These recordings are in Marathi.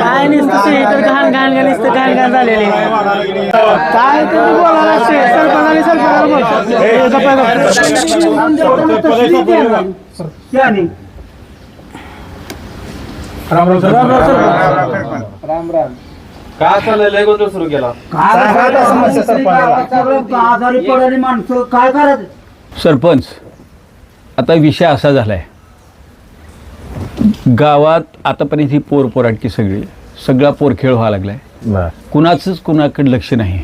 काय नसतं इतर घाण घाण घाण नुसतं घाण घाण झालेले काय तुम्ही बोलायला सरपंचाने सरपंचाला राम राम राम गप्पा. काय चाललंय लय गोंधळ सुरू केला आजारी पडणारी माणसं काय करायचं सरपंच आता विषय असा झालाय. गावात आतापर्यंत ही पोर पोराटकी सगळी सगळा पोरखेळ व्हायला लागलाय. कुणाचंच कुणाकडे लक्ष नाही.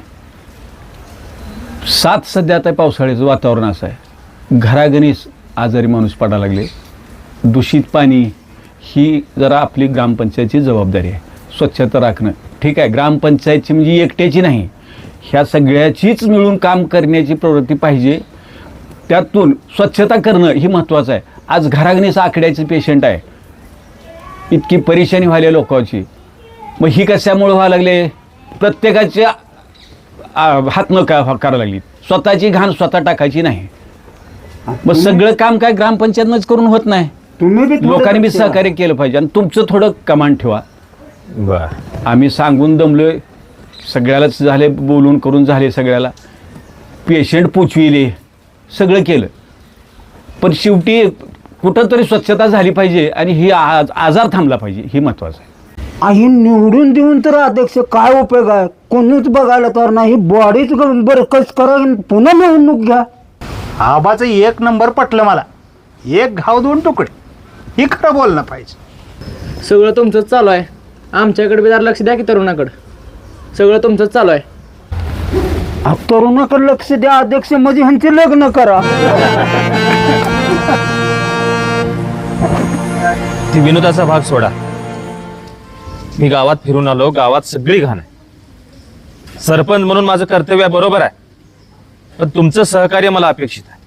सात सध्या आता पावसाळ्याचं वातावरण असं आहे. घराघणीच आजारी माणूस पडायला लागले. दूषित पाणी ही जरा आपली ग्रामपंचायतची जबाबदारी आहे. स्वच्छता राखणं. ठीक आहे ग्रामपंचायतची म्हणजे एकट्याची नाही. ह्या सगळ्याचीच मिळून काम करण्याची प्रवृत्ती पाहिजे. त्यातून स्वच्छता करणं ही महत्त्वाचं आहे. आज घराघणीच आकड्याचे पेशंट आहे. इतकी परेशानी व्हायला लोकांची. मग ही कशामुळे व्हायला लागले? प्रत्येकाच्या आ, हातनं का करायला लागली. स्वतःची घाण स्वतः टाकायची नाही. मग सगळं काम काय ग्रामपंचायतनंच करून होत नाही? तुम्ही लोकांनी बी. सहकार्य केलं पाहिजे आणि तुमचं थोडं कमांड ठेवा. आम्ही सांगून दमलोय. सगळ्यालाच झाले बोलून करून झाले सगळ्याला. पेशंट पोचविले. सगळं केलं. पण शेवटी कुठंतरी स्वच्छता झाली पाहिजे आणि ही आज आजार थांबला पाहिजे ही महत्त्वाचं आहे. आई निवडून देऊन तर अध्यक्ष काय उपयोग आहे? कोणीच बघायला तर नाही. बॉडीच बरं कस करा पुन्हा निवडणूक घ्या. आबाचं एक नंबर पटलं मला. एक घाव दोन तुकडे. ही खरं बोलणं पाहिजे. सगळं तुमचंच चालू आहे. आमच्याकडे बी जरा लक्ष द्या की तरुणाकडं. सगळं तुमचंच चालू आहे. आ, तरुणाकडे लक्ष द्या अध्यक्ष म्हणजे ह्यांचे लग्न करा. ती विनोदाचा भाग सोडा. मी गावात फिरून आलो गावात सगळी घाण आहे. सरपंच म्हणून माझं कर्तव्य आहे, बरोबर आहे. पण तुमचं सहकार्य मला अपेक्षित आहे.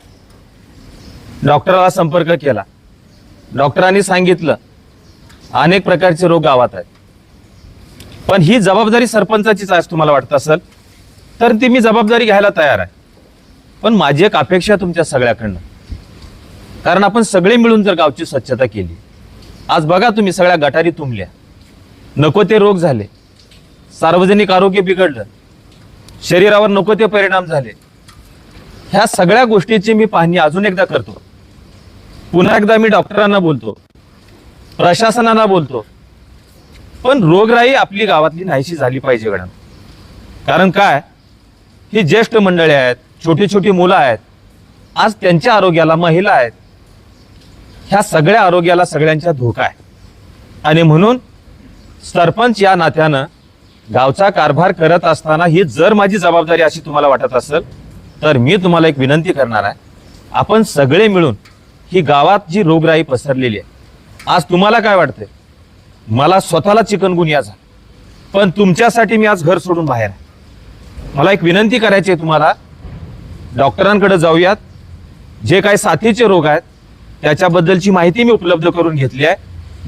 डॉक्टरला संपर्क केला. डॉक्टरांनी सांगितलं अनेक प्रकारचे रोग गावात आहेत. पण ही जबाबदारी सरपंचाचीच आहे असं तुम्हाला वाटत असेल? तर ती मी जबाबदारी घ्यायला तयार आहे. पण माझी एक अपेक्षा तुमच्या सगळ्याकडनं. कारण आपण सगळे मिळून जर गावची स्वच्छता केली आज बघा तुम्ही सगळ्या गटारी तुंबल्या. नको ते रोग झाले. सार्वजनिक आरोग्य बिघडलं. शरीरावर नको ते परिणाम झाले. ह्या सगळ्या गोष्टीची मी पाहणी अजून एकदा करतो. पुन्हा एकदा मी डॉक्टरांना बोलतो. प्रशासनाला बोलतो. पण रोगराई आपली गावातली नाहीशी झाली पाहिजे कारण काय? ही ज्येष्ठ मंडळी आहेत छोटी छोटी मुलं आहेत आज त्यांच्या आरोग्याला महिला आहेत. ह्या सगळ्या आरोग्याला सगळ्यांचा धोका आहे. आणि म्हणून सरपंच या नात्यानं गावचा कारभार करत असताना ही जर माझी जबाबदारी अशी तुम्हाला वाटत असेल तर मी तुम्हाला एक विनंती करणार आहे. आपण सगळे मिळून ही गावात जी रोगराई पसरलेली आहे आज तुम्हाला काय वाटतंय? मला स्वतःला चिकनगुनिया झाला पण तुमच्यासाठी मी आज घर सोडून बाहेर आहे. मला एक विनंती करायची आहे तुम्हाला. डॉक्टरांकडे जाऊयात. जे काय साथीचे रोग आहेत त्याच्याबद्दलची माहिती मी उपलब्ध करून घेतली आहे.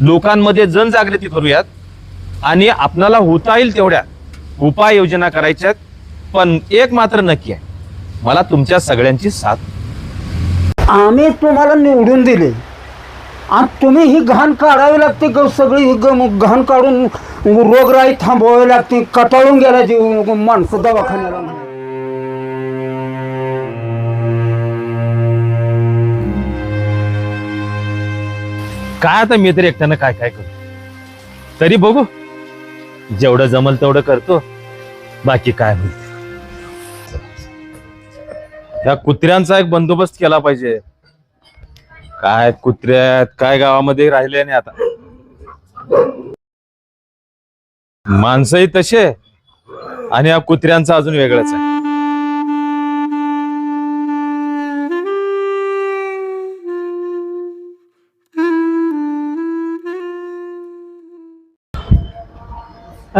लोकांमध्ये जनजागृती करूयात. आणि आपणाला होता येईल तेवढ्या उपाययोजना करायच्या आहेत. पण एक मात्र नक्की आहे. मला तुमच्या सगळ्यांची साथ. आम्ही तुम्हाला निवडून दिले. आणि तुम्ही ही घाण काढावी लागते ग- सगळी ही ग- घाण काढून रोगराई थांबवावी लागते कटाळून गेला जीव माणसं दवाखान्याला. काय आता मी तरी एकट्यानं काय काय करतो तरी बघू. जेवढं जमल तेवढं करतो. बाकी काय होईल? या कुत्र्यांचा एक बंदोबस्त केला पाहिजे. काय कुत्र्यात काय गावामध्ये राहिले नाही आता? माणसंही तसे आणि या कुत्र्यांचा अजून वेगळंच आहे.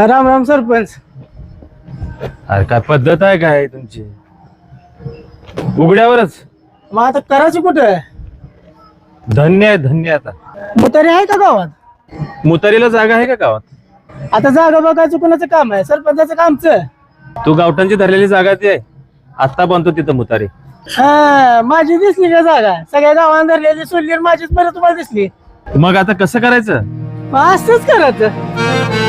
राम राम सरपंच. अरे काय पद्धत आहे काय तुमची? उघड्यावरच? मग आता करायचं कुठं? धन्य आहे धन्य आता. मुतारी आहे का गावात? मुतारीला जागा आहे का गावात? आता जागा बघायचं कोणाचं काम आहे? सरपंचाचं कामचं तू गावठांची धरलेली जागा ती आहे. आत्ता बांधतो तिथं मुतारी. हा माझी दिसली का जागा? सगळ्या गावात धरलेली सोडली आणि माझीच बरं तुम्हाला दिसली. मग आता कसं करायचं? मग असंच करायचं.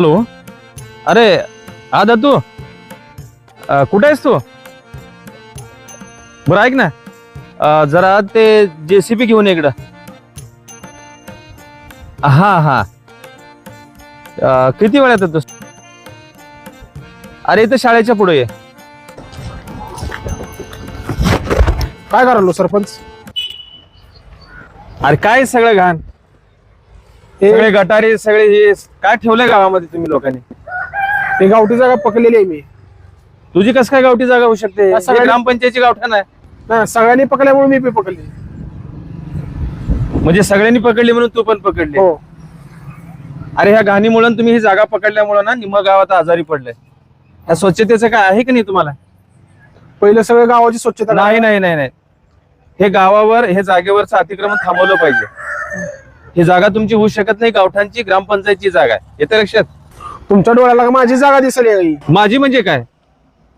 हॅलो. अरे हा अ, कुठे आहेस तू? बरं ऐक ना. अ, जरा ते जेसीबी घेऊन ये इकडं. हा हा. अ, किती वेळात येतोस अरे इथं शाळेच्या पुढे ये. काय करालो सरपंच? अरे काय सगळं घाण? सगळे गटारी सगळे हे काय ठेवलंय गावामध्ये तुम्ही लोकांनी? हे गावठी जागा पकडलेली आहे मी. तुझी कस काय गावठी जागा होऊ शकते? हे सगळ्यांनी- ग्रामपंचायतीची गावठाण आहे नाही सगळ्यांनी पकडल्यामुळे मी बी पकडली. म्हणजे सगळ्यांनी पकडली म्हणून तू पण पकडली. हो. अरे ह्या घाणीमुळे तुम्ही ही जागा पकडल्यामुळे ना निम गावात आजारी पडले. ह्या स्वच्छतेचं काय आहे की नाही तुम्हाला? पहिलं सगळं गावाची स्वच्छता नाही नाही नाही नाही. हे गावावर हे जागेवरचं अतिक्रमण थांबवलं पाहिजे. ही जागा तुमची होऊ शकत नाही गावठांची ग्रामपंचायतची जागा आहे. येते लक्षात? तुमच्या डोळ्याला का माझी जागा दिसली माझी म्हणजे काय?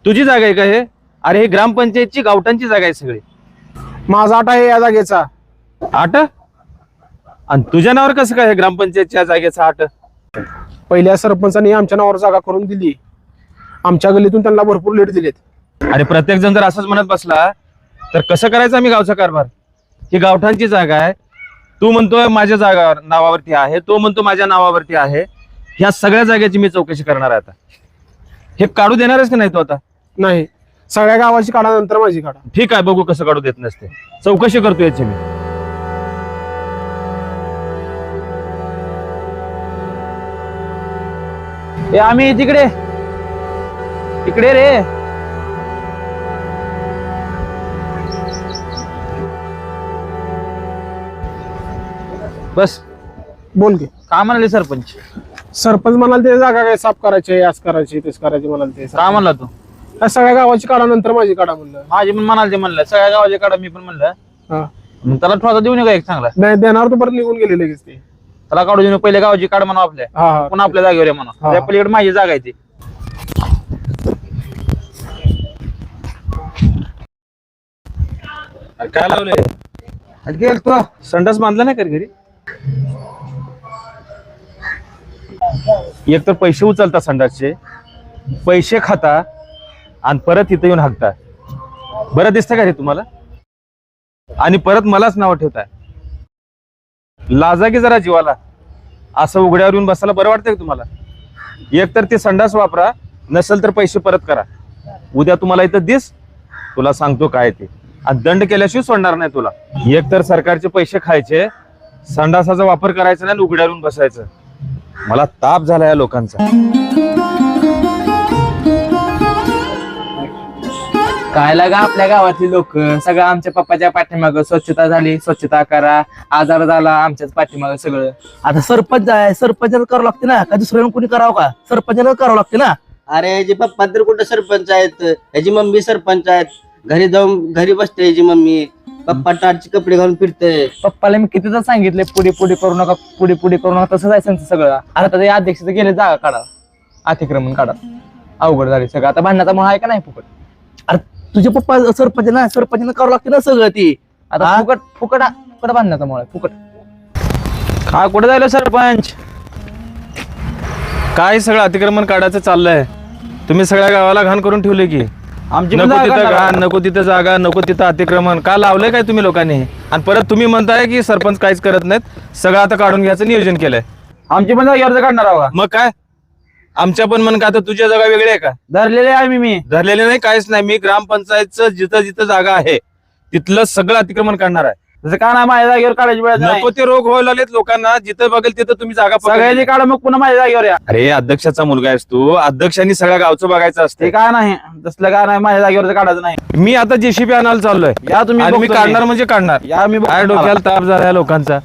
तुझी जागा आहे का हे? अरे हे ग्रामपंचायतची गावठांची जागा आहे सगळी. माझा आटा आहे या जागेचा. आट? आणि तुझ्या नावावर कसं काय हे ग्रामपंचायतच्या जागेचा आट? पहिल्या सरपंचांनी आमच्या नावावर जागा करून दिली. आमच्या गल्लीतून त्यांना भरपूर लेट दिलेत. अरे प्रत्येक जण जर असंच म्हणत बसला तर कसं करायचं आम्ही गावचा कारभार? ही गावठांची जागा आहे तू म्हणतोय माझ्या जागा नावावरती आहे तो म्हणतो माझ्या नावावरती आहे. ह्या सगळ्या जागेची मी चौकशी करणार आहे आता. हे काढू देणारच की नाही तो आता? नाही. सगळ्या गावाची काढा नंतर माझी काढा. ठीक आहे बघू कसं काढू देत नसते. चौकशी करतो याची मी. ए आम्ही तिकडे. तिकडे रे. बस. बोल की. काय म्हणाले सरपंच? सरपंच म्हणाल ते जागा काय साफ करायची आज करायची तेच करायची म्हणाल ते. काय म्हणला तू? त्या सगळ्या गावाची काढा नंतर माझी काढा म्हणलं. माझी पण म्हणाल ते म्हणलं. सगळ्या गावाच्या काढा मी पण म्हणलं. हा. मग त्याला ठोसा देऊ नये का एक चांगला. नाही देणार तो परत निघून गेले लगेच ते. त्याला काढू देऊ पहिले गावाची काढ म्हणा आपल्या. हा हा. पुन्हा आपल्या जागेवर आहे म्हणा. हा. त्या पलीकडे माझी जागा आहे ती. काय लावले संडास बांधला नाही का रे घरी? एक तर पैसे उचलता संडासचे पैसे खाता आणि परत इथं येऊन हाकता. बरं दिसतं का रे तुम्हाला? आणि परत मलाच नाव ठेवताय. लाजा की जरा जीवाला. असं उघड्यावर येऊन बसायला बरं वाटतंय तुम्हाला? एक तर ते संडास वापरा नसेल तर पैसे परत करा. उद्या तुम्हाला इथं दिस तुला सांगतो काय ते. आणि दंड केल्याशिवाय सोडणार नाही तुला. एक तर सरकारचे पैसे खायचे संडासाचा वापर करायचा नाही उघड्यावरून बसायचं. मला ताप झाला या लोकांचा. काय लागा आपल्या गावातली लोक? सगळं आमच्या पप्पाच्या पाठीमाग स्वच्छता झाली स्वच्छता करा आजार झाला आमच्याच पाठीमाग सगळं. आता सरपंच आहे सरपंचाला करावं लागते ना? का दुसऱ्यानं कोणी करावं का? सरपंचाला करावं लागते ना? अरे याचे पप्पा तर कुठं सरपंच आहेत? याची मम्मी सरपंच आहेत. घरी जाऊन घरी बसते याची मम्मी. पप्पा टाटचे कपडे घालून फिरते. पप्पाला मी कितीदा सांगितले पुढे पुढे करू नका पुढे पुढे करू नका तसं जायचं त्यांचं सगळं. आता ते अध्यक्ष गेले जागा काढा. अतिक्रमण काढा. अवघड झाले सगळं. आता भांडणाचा मुळे आहे का नाही फुकट? अरे तुझे पप्पा सरपंच ना सरपंचाला करावं लागते ना सगळं ती. आता फुकट फुकट फुकट बांधण्याचा मुळे फुकट. काय कुठे जायला सरपंच? काय सगळं अतिक्रमण काढायचं चाललंय? तुम्ही सगळ्या गावाला घाण करून ठेवले की. आमची पण नको जागा तिथं काढणार. घाण नको तिथं जागा नको तिथं अतिक्रमण. का लावलंय काय तुम्ही लोकांनी? आणि परत तुम्ही म्हणताय की सरपंच काहीच करत नाहीत सगळं आता काढून घ्यायचं नियोजन केलंय. आमची पण जागेवर काढणार आहोत मग काय? आमच्या पण मन का आता तुझ्या जागा वेगळ्या आहे का? धरलेले आहे मी मी. धरलेले नाही काहीच नाही. मी ग्रामपंचायतचं जिथं जिथं जागा आहे तिथलं सगळं अतिक्रमण करणार आहे. तसं का नाही माझ्या जागेवर काढायची वेळ नाही. नको ते रोग व्हायला लागलेत लोकांना. जिथं बघेल तिथं तुम्ही जागा पकडली. सगळ्यांनी काढा मग पुन्हा माझ्या जागेवर या. अरे अध्यक्षाचा मुलगा आहेस तू. अध्यक्षांनी सगळ्या गावचं बघायचं ते असते काय नाही? तसलं काय नाही? माझ्या जागेवर काढायचं नाही. मी आता जेसीबी आणायला चाललोय. या तुम्ही आणि मी बघतो काढणार म्हणजे काढणार. या मी काय. डोक्याला ताप झाला या लोकांचा.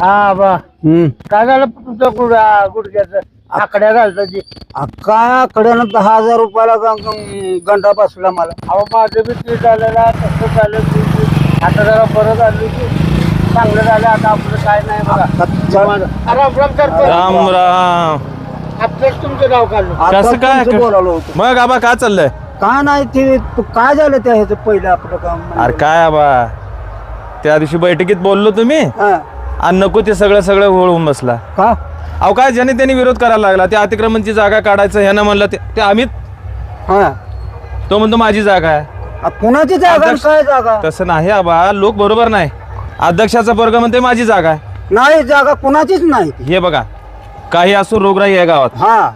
हा बा. हम्म. काय झालं? तुमचं गुड- गुडघ्याचं. आकड्या घालतं जी. आ, काय आकड्यानं दहा हजार रुपयाला ग- ग- गंडा बसला मला. अहो माझं बी ते झालेलं आहे, तसं झालं ते- ते. आता जरा बरं झालं की चांगलं झालं आता आपलं काय नाही बघा. राम राम सरपंच राम राम. आपलंच तुमचं नाव काढलं. आता कसं काय? तुमचं बोलावलं होतं. मग आबा काय चाललंय? काय नाही ते तू काय झालं त्या ह्याचं पहिलं आपलं काम अरे काय आबा? त्या दिवशी बैठकीत बोललो तुम्ही. हा, आणि नको ते सगळं सगळं होऊन बसला. का? अहो काय ज्याने त्यांनी विरोध करायला लागला? ते अतिक्रमणची जागा काढायचं ह्यानं म्हणलं ते ते आम्ही हा. तो म्हणतो माझी जागा आहे. आ, कुणाची जागा आणि अध्यक्ष- काय जागा? तसं नाही आबा लोक बरोबर नाही. अध्यक्षाचा वर्ग म्हणते माझी जागा आहे. नाही जागा कुणाचीच नाही. हे बघा काही असो रोगराई आहे गावात. हा.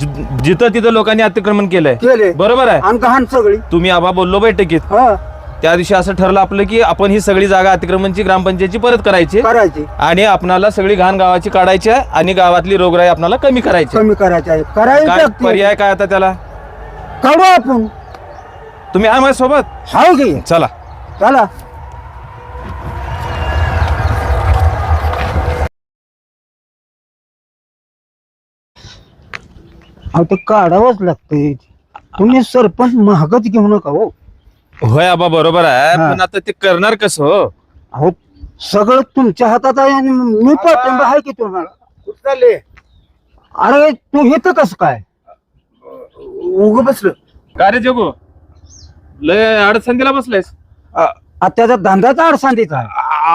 जि- जिथं तिथं लोकांनी अतिक्रमण केलंय. केले बरोबर आहे? आणि सगळी. तुम्ही आबा बोललो बैठकीत. हा. त्या दिवशी असं ठरलं आपलं की आपण ही सगळी जागा अतिक्रमणची ग्रामपंचायतची परत करायची. करायची. आणि आपणाला सगळी घाण गावाची काढायची आहे आणि गावातली रोगराई आपणाला कमी करायची. कमी करायची आहे. काय. पर्याय काय आता त्याला? काढू आपण. तुम्ही आहे माझ्या सोबत हाव की. चला. चला. अहो ते काढावंच लागतंय. तुम्ही सरपंच महागच घेऊ नका हो. होय आबा बरोबर आहे. हा. पण आता ते करणार कसं हो? अहो सगळं तुमच्या हातात आहे आणि मी पाठिंबा आहे की तुम्हाला? कुठं चालले? अरे तू इथं कसं काय? उग बसलं. काय रे जगू? लय अडचणीला बसलायस आ, त्याचा धंदाचा अडसांदीचा आहे.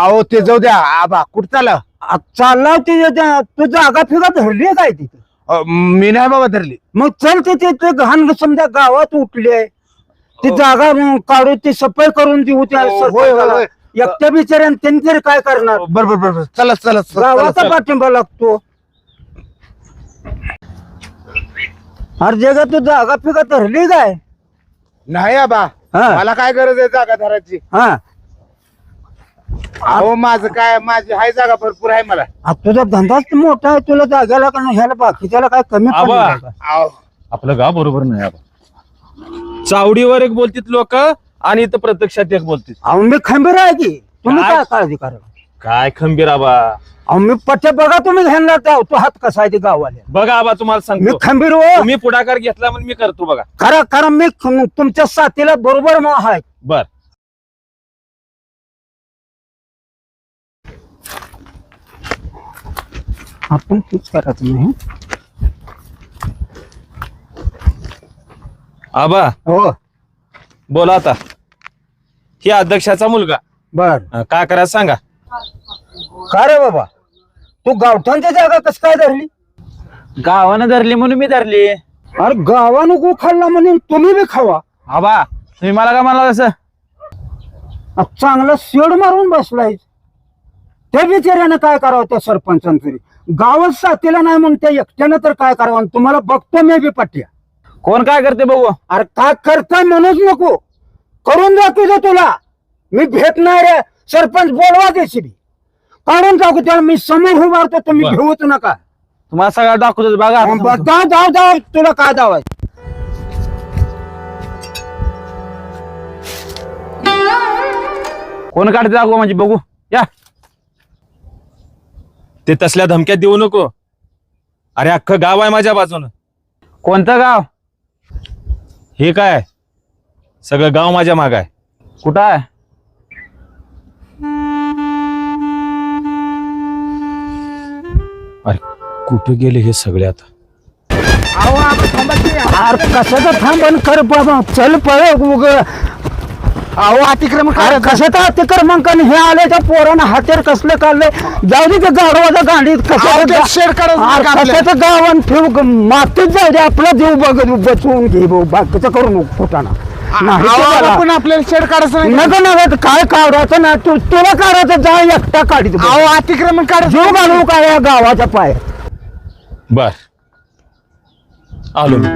अहो ते जाऊ द्या. आबा कुठं चाला आ, चालला ते तू जागा फिगा धरली आहे काय तिथं? मी नाही बाबा धरली. मग चल ते ते ते घाण समजा गावात उठले ती जागा अं, काढू ती सफाई करून देऊ त्या हो, होय, सरपंचाला. होय. एकट्या बिचाऱ्यानं त्यांनी तरी काय करणार बर बर बर बर. चला चला चला, गावाचा चला. पाठिंबा लागतो अरे जगा तू जागा फिगा धरली काय नाही आबा हा. मला काय गरज आहे जागा धरायची हा अहो माझं काय माझी हाय जागा भरपूर आहे मला आ, तुझा धंदाच मोठा आहे तुला जागाला का नाही ह्याला बाकीच्याला काय कमी आबा. पडलं का? अहो, आपलं गाव बरोबर नाही आबा चावडीवर एक बोलतीत लोक आणि इथं प्रत्यक्षात एक बोलतीत. अहो मी खंबीर आहे की. तुम्ही काय? काय काळजी करा? काय खंबीर आबा अहो मी पट्ट्या बघा तुम्ही जाऊ तो हात कसा आहे ते गावाले बघा आबा तुम्हाला मी सांगतो खंबीर हो. तुम्ही पुढाकार घेतला म्हणून मी करतो बघा. खरं खरं मी ख- तुमच्या साथीला बरोबर मग आहे. बर. आपण तेच करायचं नाही आबा. हो. बोला आता. ही अध्यक्षाचा मुलगा. बर. अं, काय करायचं सांगा. का रे बाबा? तू गावठांच्या जागा कस काय धरली? गावानं धरली म्हणून मी धरली. अरे गावानं गो खाल्ला म्हणून तुम्ही बी खावा. आबा तुम्ही मला का म्हणला तसं? अ, चांगला शेड मारून बसलाय त्या बिचाऱ्यानं काय करावं त्या सरपंचानं तरी गावात साथीला नाही म्हणून त्या एकट्यानं तर काय करावं? आणि तुम्हाला बघतो मी बी पट्ट्या. कोण काय करते बघू? अरे काय करताय म्हणूच नको. करून दाखवतो तुला. मी भेटणार आहे. सरपंच बोलवा देशी काढून टाकू त्याला. मी समोर उभारतो तुम्ही बरं. घेऊच नका. तुम्हाला सगळं दाखवतो बघा. जाऊ जाऊ जाऊ तुला काय दावाय कोण काढते दाखव म्हणजे बघू. या. ते तसल्या धमक्यात देऊ नको. अरे अख्खं गाव आहे माझ्या बाजूनं. कोणतं गाव? हे काय? सगळं गाव माझ्या माग आहे. कुठं आहे? अरे कुठे गेले हे सगळे आता? अरे कशाचं थांबण कर बाबा. चल पळ उग. अहो अतिक्रमण अरे कशाचं अतिक्रमांकाने हे आले त्या पोरानं हातेर कसलं काढलंय जाऊ दे ते गाडवाचा गांडीत अहो, ते शेड काढून अरे काढलंय. कशाचं गाव आणि ठेव मातीत जाऊ दे आपला देव बघ बचवून घे भाऊ बाकीचं करू नको फुटाणा नाही ते बघा. आपण आपल्याला शेड काढायचं नाही नका नका काय काढायचं ना तू तुला काढायचं जा एकटा काढीत बस. अहो अतिक्रमण काढायचं जीव घालू काय या गावाच्या पाय बर. आलो मी.